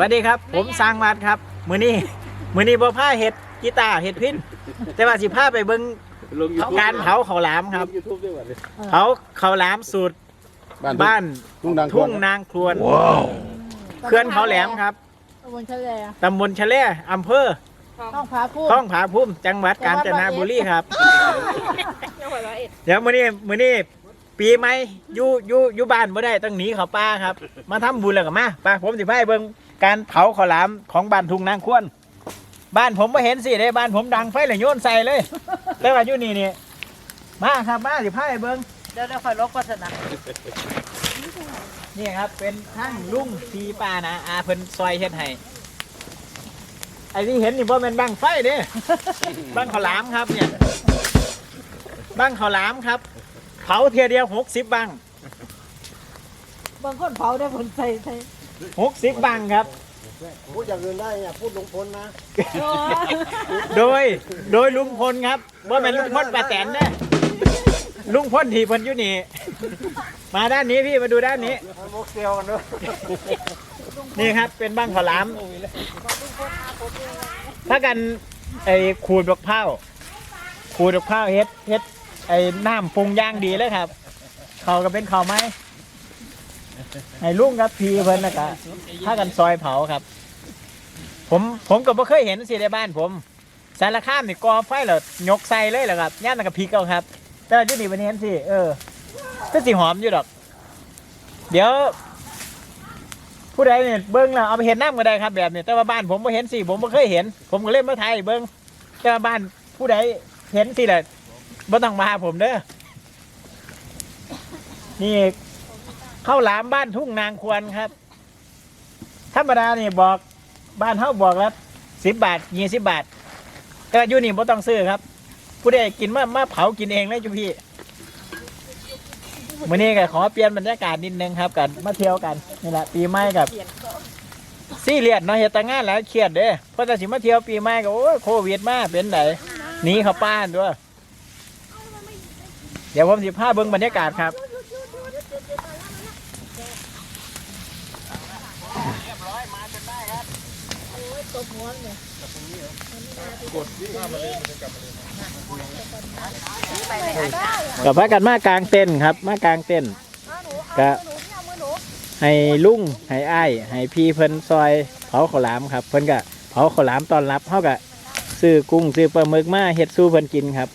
วัสดีครับ ผมสร้างวัดครับ มือนี้มือนี้บ่ผ้าเห็ดกีตาร์เห็ดพินแต่ว่าสิผ้าไปเบิ่งลงยูทูบการเผาข้าวหลามครับยูทูบด้วยวะเนี่ยเผาข้าวหลามสูตรบ้านทุ่งดังทุ่งนางครวนเขื่อนเขาแหลมครับตำบลชะเลตำบลชะเลอำเภอห้องพาพูดท้องผาพุ่มจังหวัดกาญจนบุรีครับเดี๋ยวมื้อนี้มื้อนี้ปีใหม่อยู่อยู่อยู่บ้านบ่ได้ต้องหนีเขาป่าครับ มาทำบุญแล้วก็มาไปผมสิพาไปเบิ่ง การเผาข้าวหลามของบ้านทุ่งนางครวนบ้านผมบ่เห็นสิเด้บ้านผมดังไฟเลยโยนใส่เลย แต่ว่าอยู่นี่นี่มาครับมาสิพาไปเบิ่งเดี๋ยวเดี๋ยวคอยลบโฆษณานี่ครับ เป็นทั้งลุงทีป้านะอาเพิ่นซอยเฮ็ดให้ไอ้ที่เห็นนี่บ่แม่นบังไฟเด้บังข้าวหลามครับเนี่ยบังข้าวหลามครับ เผาเทียเดียวหกสิบบังบางคนเผาได้ผลใส่ใส่ หกสิบบังครับ พูดอย่างอื่นได้เนี่ยพูดลงพลนะโดยโดยลุงพลครับว่าเป็นลุงพลป้าแตนเด้ลุงพลที่เพิ่นอยู่นี่ มาด้านนี้พี่มาดูด้านนี้โมกเซลกันด้วยนี่ครับเป็นบ้างข้าวหลามถ้ากันไอ้ขูดดอกเผาขูดดอกเผาเฮ็ดเฮ็ดไอ้น้ำปรุงย่างดีเลยครับ เขาก็เป็นเขาวไหม ไอ้ลุงครับพีเพิ่นนะกะถ้ากันซอยเผาครับ ผมผมก็บ่เคยเห็นสิในบ้านผมสารคามนี่กอไฟแล้วยกใส่เลยเหรอครับย่านนนกับพริกเอาครับ แต่ที่นี่วันนี้เห็นสิเออก็สิหอมอยู่ดอก เดี๋ยว ผู้ใดเนี่ยเบิ้งแล้วเอาไปเห็นน้ำก็ได้ครับแบบนี้แต่ว่าบ้านผมไม่เห็นสิผมไม่เคยเห็น ผมก็เล่นมาไทยเบิ้งแต่ว่าบ้านผู้ใดเห็นสิแหละบ่ต้องมาผมเด้อนี่ ข้าวหลามบ้านทุ่งนางควรครับ ธรรมดานี่บอกบ้านเฮาบอกแล้วสิบบาทยี่สิบบาทแต่อยู่นี่บ่ต้องซื้อครับ ผู้ใดกินมามาเผากินเองเลยจุพี่มื้อนี้ก็ขอเปลี่ยนบรรยากาศนิดนึงครับกันมาเที่ยวกันนี่แหละปีใหม่กับซี่เรียสเนาะเฮ็ดแต่งานแล้วเครียดเด้เพราะแต่สิมาเที่ยวปีใหม่ก็โอ้ยโควิดมาเป็นไดหนีเข้าป้านด้วยเดี๋ยวผมสิพาเบิ่งบรรยากาศครับ กับพากันมากลางเต้นครับมากลางเต้นก็ให้ลุงให้อ้ายให้พี่เพิ่นซอยเผาข้าวหลามครับ เพิ่นก็เผาข้าวหลามตอนรับเขาก็ซื้อกุ้งซื้อปลาหมึกมาเฮ็ดสู้เพิ่นกินครับ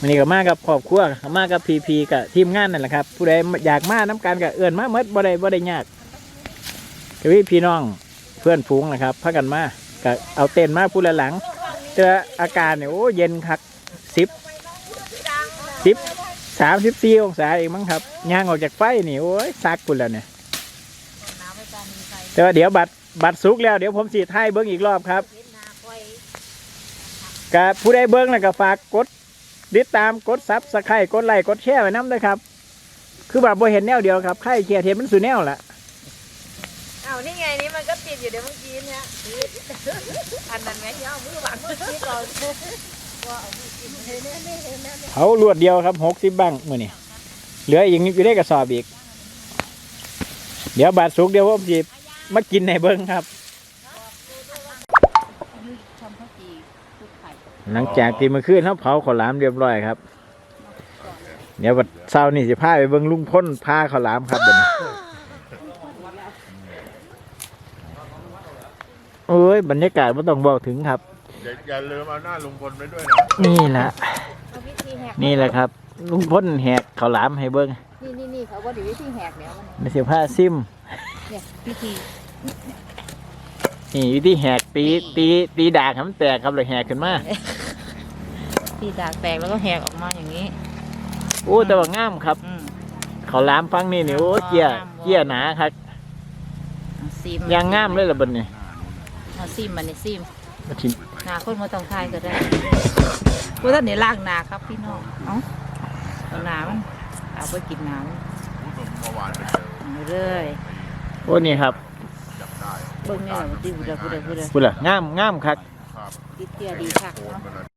มันนี้ก็มากับครอบครัวมากับพีพีกับทีมงานนั่นแหละครับ ผู้ใดอยากมาน้ำกันก็เอื่นมาเมดบ่ได้บ่ได้ยากก็พี่พี่น้องเพื่อนฝูงนะครับพากันมา ก็เอาเต้นมาผู้ละหลังเจออากาศเนี่ยโอ้เย็นคักสิบสิบสามสิบสี่องศาเองมั้งครับย่างออกจากไฟนี่โอ้ยซักปุ่นแล้วเนี่ยแต่ว่าเดี๋ยวบัตรบัตรสุกแล้วเดี๋ยวผมสีไทยเบิ้งอีกรอบครับกับผู้ใดเบิ้งนะก็ฝากกดติดตามกดซับสไครต์กดไลค์กดแชร์ไว้น้ำด้วยครับ คือแบบบ่เห็นแนวเดียวครับใครเขียดเห็นมันสูแนวละ นี่ไงนี่มันก็ติดอยู่เดี๋ยวเมื่อกี้เนี่ยอันนั้นไหมย่ามือหวังมือคิดก่อนว่าเอามือกินเห็นไหมไม่เห็นไหมเผารวดเดียวครับหกสิบบังมือนี่เหลืออีกอยู่ได้กระสอบอีก เดี๋ยวบาทสุกเดี๋ยวผมจีมากินในเบิ้งครับทำข้าวจีทุกไข่หลังจากที่เมื่อคืนเขาเผาข้าวหลามเรียบร้อยครับ เดี๋ยววันเช้านี่สิพาไปเบิ่งลุงพ่นพาข้าวหลามครับเดี๋ยว โอ้ยบรรยากาศไม่ต้องบอกถึงครับ อย่าอย่าลืมเอาหน้าลุงพลไปด้วยนะ นี่แหละเอาวิธีแหกนี่แหละครับ ลุงพ่นแหกข้าวหลามให้เบิ่งนี่นี่นี่เขาว่าเดี๋ยววิธีแหกเนี่ยมันไม่ใช่ผ้าซิม เนี่ยวิธีนี่วิธีแหกตีตีตีดากให้มันแตกครับเลยแหกขึ้นมาที่ดากแตกแล้วก็แหกออกมาอย่างนี้ โอ้แต่ว่างามครับ อืมข้าวหลามฟังนี่นี่โอ้เกี้ยเกี้ยหนาครับเอาซีมยางงามเลยล่ะเบนนี่ เอาซีมมันนี่ซีมมาชิมหนาคนมาต้องทายก็ได้กูท่านนี่ล่างหนาครับพี่น้องเอ้าเอาหนามันเอาไปกินหนามันเมื่อวานไปเจอเอาเลยโอ้นี่ครับจับได้เบิ่งนี่แหละที่พูดพูดพูดพูดละงามงามครับครับติดเตี้ยดีคักโอนเนาะกันนะ